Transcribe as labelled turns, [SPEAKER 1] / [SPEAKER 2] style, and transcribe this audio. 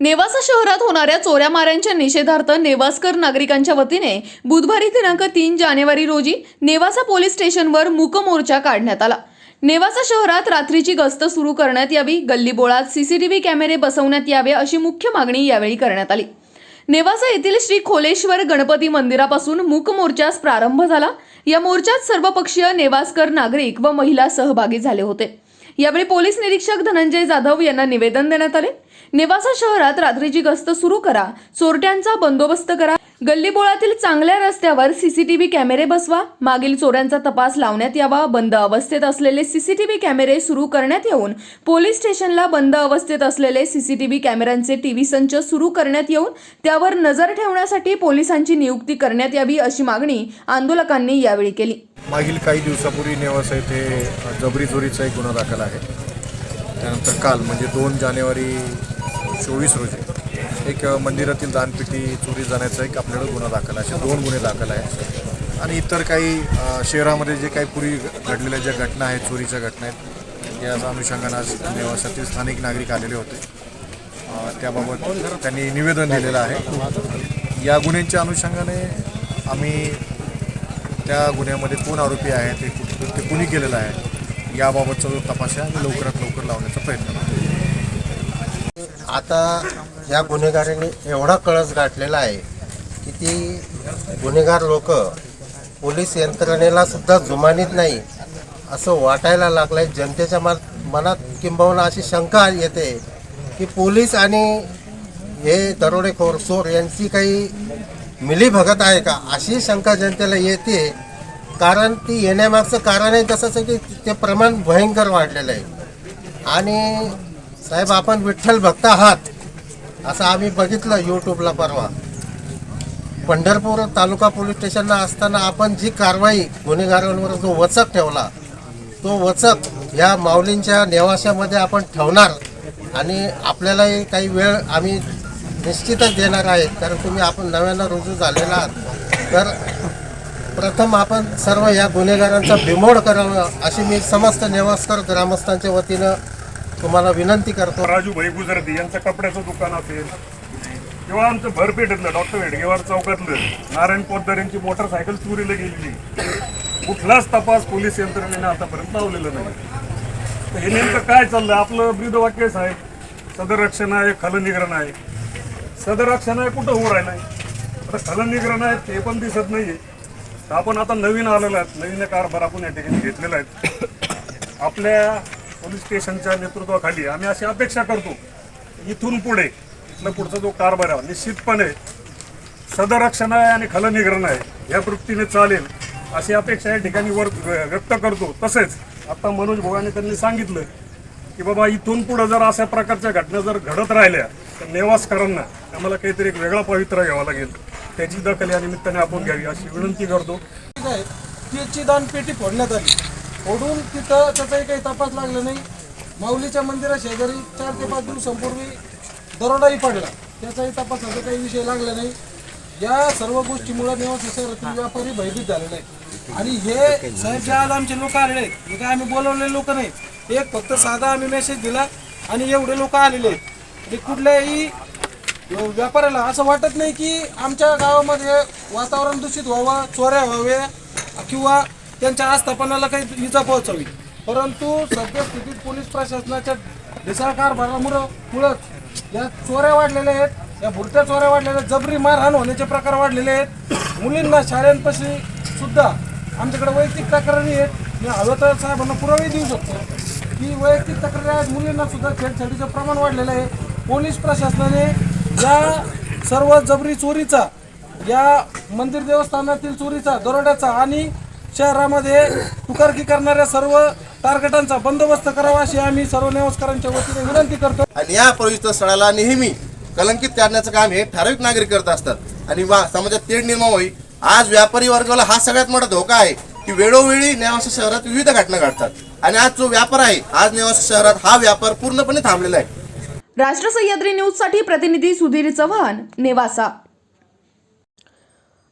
[SPEAKER 1] नेवासा शहरात होणाऱ्या चोऱ्या माऱ्यांच्या निषेधार्थ नेवासकर नागरिकांच्या वतीने बुधवारी दिनांक तीन जानेवारी रोजी नेवासा पोलीस स्टेशनवर मूक मोर्चा काढण्यात आला. नेवासा शहरात रात्रीची गस्त सुरू करण्यात यावी गल्लीबोळात सीसीटीव्ही कॅमेरे बसवण्यात यावे अशी मुख्य मागणी यावेळी करण्यात आली. नेवासा येथील श्री खोलेश्वर गणपती मंदिरापासून मूक मोर्चास प्रारंभ झाला. या मोर्चात सर्वपक्षीय नेवासकर नागरिक व महिला सहभागी झाले होते. यावेळी पोलीस निरीक्षक धनंजय जाधव यांना निवेदन देण्यात आले. नेवासा शहरात रात्रीची गस्त सुरू करा. चोरट्यांचा बंदोबस्त करा. गल्लीबोळातील चांगल्या रस्त्यावर सीसीटीव्ही कॅमेरे बसवा. मागील चोऱ्यांचा तपास लावण्यात यावा. बंद अवस्थेत असलेले सीसीटीव्ही कॅमेरे सुरू करण्यात येऊन पोलीस स्टेशनला बंद अवस्थेत असलेले सीसीटीव्ही कॅमेऱ्यांचे टीव्ही संच सुरू करण्यात येऊन त्यावर नजर ठेवण्यासाठी पोलिसांची नियुक्ती करण्यात यावी अशी मागणी आंदोलकांनी यावेळी केली.
[SPEAKER 2] मागील काही दिवसापूर्वी नेवासा येथे जबरी चोरीचा एक गुन्हा दाखल आहे. त्यानंतर काल म्हणजे दोन जानेवारी चोवीस रोजी एक मंदिरातील दानपेटी चोरी जाण्याचा एक आपल्याकडे गुन्हा दाखल आहे. असे दोन गुन्हे दाखल आहेत. आणि इतर काही शहरामध्ये जे काही पूर्वी घडलेल्या ज्या घटना आहेत चोरीच्या घटना आहेत या अनुषंगानं आज निवासातील स्थानिक नागरिक आलेले होते. त्याबाबत त्यांनी निवेदन दिलेलं आहे. या गुन्ह्यांच्या अनुषंगाने आम्ही त्या गुन्ह्यामध्ये कोण आरोपी आहे ते ते कुणी केलेलं आहे याबाबतचा जो तपास आहे आम्ही लवकरात लवकर लावण्याचा प्रयत्न करतो.
[SPEAKER 3] आता या गुन्हेगारांनी एवढा कळस गाठलेला आहे की ती गुन्हेगार लोक पोलीस यंत्रणेला सुद्धा जुमानीत नाही असं वाटायला लागलंय. जनतेच्या मनात मनात किंबहुना अशी शंका येते की पोलीस आणि हे दरोडेखोर चोर यांची काही मिलीभगत आहे का? अशी शंका जनतेला येते. कारण ती येण्यामागचं कारण आहे तसंच आहे की ते प्रमाण भयंकर वाढलेलं आहे. आणि साहेब आपण विठ्ठल भक्त आहात. असं आम्ही बघितलं यूट्यूबला परवा. पंढरपूर तालुका पोलीस स्टेशनला असताना आपण जी कारवाई गुन्हेगारांवर जो वचक ठेवला तो वचक या माऊलींच्या नेवाशामध्ये आपण ठेवणार आणि आपल्यालाही काही वेळ आम्ही निश्चितच देणार आहेत कारण तुम्ही आपण नव्यानं रुजू झालेला आहात. तर प्रथम आपण सर्व या गुन्हेगारांचा बिमोड करावं अशी मी समस्त नेवासकर ग्रामस्थांच्या वतीनं तुम्हाला विनंती करतो.
[SPEAKER 4] राजू भाई गुजरती यांचं कपड्याचं दुकान असेल. किंवा आमचं भरपेठतलं डॉक्टर हेडगेवार चौकातलं. नारायण पोद्दार यांची मोटरसायकल चोरीला गेलेली. कुठलाच तपास पोलीस यंत्रणेने आतापर्यंत लावलेला नाही. तर हे नेमकं काय चाललं आपलं ब्रीदवाक्य आहे सदरक्षण आहे खलनिग्रहण आहे. सदरक्षण आहे कुठं होऊ राहिलं आता खलनिग्रहण आहे ते पण दिसत नाही तर आपण आता नवीन आलेलो आहेत. नवीन कारभार आपण या ठिकाणी घेतलेला आहे. आपल्या पोलीस स्टेशनच्या नेतृत्वाखाली आम्ही अशी अपेक्षा करतो इथून पुढे इथला पुढचा जो कारभार आहे निश्चितपणे सदरक्षण आहे आणि खलनिग्रहण आहे या वृत्तीने चालेल अशी अपेक्षा या ठिकाणी वर व्यक्त करतो. तसेच आता मनोज भोगाने त्यांनी सांगितलं की बाबा इथून पुढे जर अशा प्रकारच्या घटना जर घडत राहिल्या तर नेवासकरांना आम्हाला काहीतरी एक वेगळा पवित्रा घ्यावा लागेल. त्याची दखल या निमित्ताने आपण घ्यावी अशी विनंती करतो.
[SPEAKER 5] ठीक आहे. त्याची दानपेटी फोडण्यात आली. ओढून तिथं त्याचाही काही तपास लागला नाही. माऊलीच्या मंदिरा शेजारी चार ते पाच दिवसांपूर्वी दरोडाही पडला. त्याचाही तपासाचा काही विषय लागला नाही. या सर्व गोष्टीमुळे नेवासा शहरातील व्यापारी भयभीत झालेले आहेत. आणि हे साहेब जे आज आमचे लोक आलेले आहेत हे काय आम्ही बोलवलेले लोक नाही. एक फक्त साधा आम्ही मेसेज दिला आणि एवढे लोक आलेले आहेत. ते कुठल्याही व्यापाऱ्याला असं वाटत नाही की आमच्या गावामध्ये वातावरण दूषित व्हावं चोऱ्या व्हाव्या किंवा त्यांच्या आस्थापनाला काही इजा पोहोचावी परंतु सद्यस्थितीत पोलीस प्रशासनाच्या ढिसाळ कारभारामुळं मुळंच या चोऱ्या वाढलेल्या आहेत या भुरट्या चोऱ्या वाढलेल्या आहेत जबरी मारहाण होण्याचे प्रकार वाढलेले आहेत. मुलींना शाळांपाशी सुद्धा आमच्याकडे वैयक्तिक तक्रारी आहेत. मी हवं तर साहेबांना पुरावे देऊ शकतो. की वैयक्तिक तक्रारी आहेत. मुलींना सुद्धा छेडछाडीचं प्रमाण वाढलेलं आहे. पोलीस प्रशासनाने या सर्व जबरी चोरीचा या मंदिर देवस्थानातील चोरीचा दरोड्याचा आणि शहरामध्ये तुकारकी करणाऱ्या सर्व टार्गेटांचा बंदोबस्त करावा अशी आम्ही सर्व नेवस्करांच्या वतीने विनंती करतो
[SPEAKER 6] आणि या पवित्र स्थळाला नेहमी कलंकित करण्याचं काम हे ठराविक नागरिक करत असतात. आणि वा समाजात तेढ निर्माण होईल. आज व्यापारी वर्गाला हा सगळ्यात मोठा धोका आहे की वेळोवेळी नेवासा शहरात विविध घटना घडतात. आणि आज जो व्यापार आहे आज नेवासा शहरात हा व्यापार पूर्णपणे थांबलेला आहे.
[SPEAKER 1] राष्ट्र सह्याद्री न्यूजसाठी प्रतिनिधी सुधीर चव्हाण नेवासा.